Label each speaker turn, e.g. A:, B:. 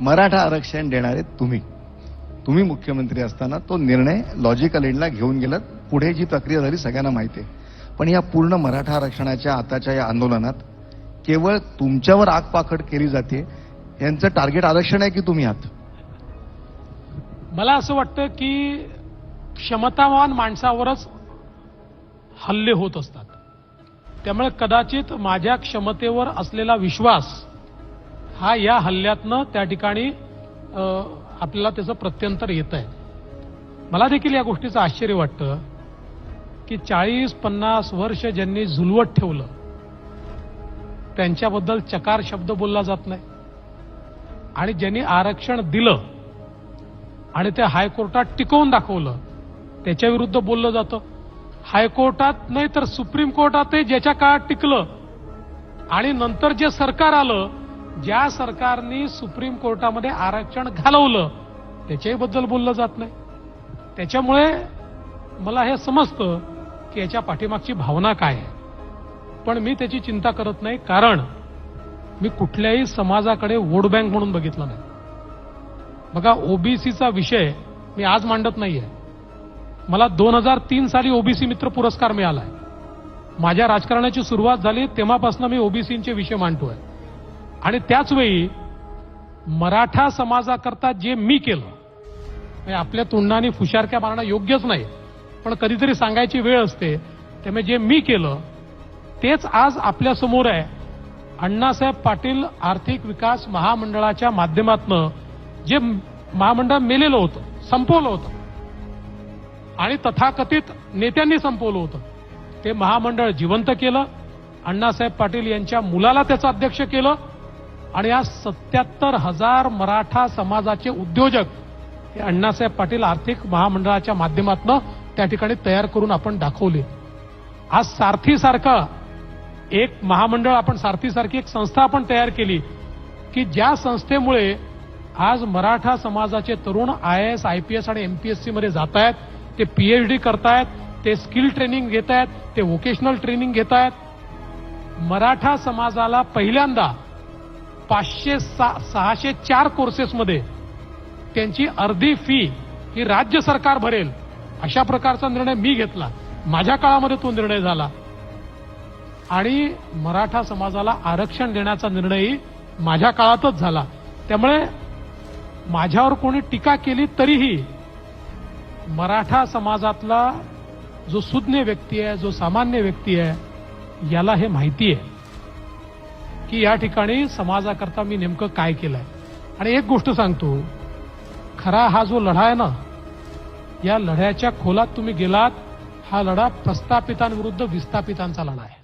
A: मराठा आरक्षण देणारे तुम्ही. तुम्ही मुख्यमंत्री असताना तो निर्णय लॉजिकल एंडला घेऊन गेलात. पुढे जी प्रक्रिया झाली सगळ्यांना माहिती आहे. पण या पूर्ण मराठा आरक्षणाच्या आताच्या या आंदोलनात केवळ तुमच्यावर आगपाखड केली जाते यांचं टार्गेट आरक्षण आहे की तुम्ही आहात?
B: मला असं वाटतं की क्षमतावान माणसावरच हल्ले होत असतात. त्यामुळे कदाचित माझ्या क्षमतेवर असलेला विश्वास हा या हल्ल्यातनं त्या ठिकाणी आपल्याला त्याचं प्रत्यंतर येत आहे मला देखील या गोष्टीचं आश्चर्य वाटतं की चाळीस पन्नास वर्ष ज्यांनी झुलवत ठेवलं त्यांच्याबद्दल चकार शब्द बोलला जात नाही. आणि ज्यांनी आरक्षण दिलं आणि ते हायकोर्टात टिकवून दाखवलं त्याच्या विरुद्ध बोललं जातं. हायकोर्टात नाही तर सुप्रीम कोर्टात ज्याच्या काळात टिकलं आणि नंतर जे सरकार आलं ज्या सरकारने सुप्रीम कोर्टामध्ये आरक्षण घालवलं त्याच्याही बद्दल बोललं जात नाही. त्याच्यामुळे मला हे समजतं की याच्या पाठीमागची भावना काय आहे. पण मी त्याची चिंता करत नाही कारण मी कुठल्याही समाजाकडे वोट बँक म्हणून बघितलं नाही. बघा ओबीसीचा विषय मी आज मांडत नाहीये. मला दोन हजार तीन साली ओबीसी मित्र पुरस्कार मिळालाय. माझ्या राजकारणाची सुरुवात झाली तेव्हापासून मी ओबीसींचे विषय मांडतोय. आणि त्याचवेळी मराठा समाजाकरता जे मी केलं म्हणजे आपल्या तोंडाने फुशारक्या मारणं योग्यच नाही. पण कधीतरी सांगायची वेळ असते त्यामुळे जे मी केलं तेच आज आपल्यासमोर आहे. अण्णासाहेब पाटील आर्थिक विकास महामंडळाच्या माध्यमातनं जे महामंडळ मेलेलं होतं संपवलं होतं. आणि तथाकथित नेत्यांनी संपवलं होतं. ते महामंडळ जिवंत केलं. अण्णासाहेब पाटील यांच्या मुलाला त्याचं अध्यक्ष केलं. आणि आज सत्याहत्तर हजार मराठा समाजाचे उद्योजक हे अण्णासाहेब पाटील आर्थिक महामंडळाच्या माध्यमातून त्या ठिकाणी तयार करून आपण दाखवले. आज सारथीसारखं एक महामंडळ आपण सारथीसारखी एक संस्था आपण तयार केली की ज्या संस्थेमुळे आज मराठा समाजाचे तरुण I S I P S आणि एमपीएससी मध्ये जात आहेत ते पीएचडी करतायत ते स्किल ट्रेनिंग घेत आहेत ते व्होकेशनल ट्रेनिंग घेत आहेत मराठा समाजाला पहिल्यांदा पाचशे सहाशे चार कोर्सेसमध्ये त्यांची अर्धी फी ही राज्य सरकार भरेल. अशा प्रकारचा निर्णय मी घेतला. माझ्या काळामध्ये तो निर्णय झाला. आणि मराठा समाजाला आरक्षण देण्याचा निर्णयही माझ्या काळातच झाला. त्यामुळे माझ्यावर कोणी टीका केली तरीही मराठा समाजातला जो सुज्ञ व्यक्ती आहे जो सामान्य व्यक्ती आहे याला हे माहिती आहे. की या ठिकाणी समाजाकरता मी नेमकं काय केलंय? आणि एक गोष्ट सांगतो खरा हा जो लढा आहे ना या लढ्याच्या खोलात तुम्ही गेलात हा लढा प्रस्थापितांविरुद्ध विस्थापितांचा लढा आहे.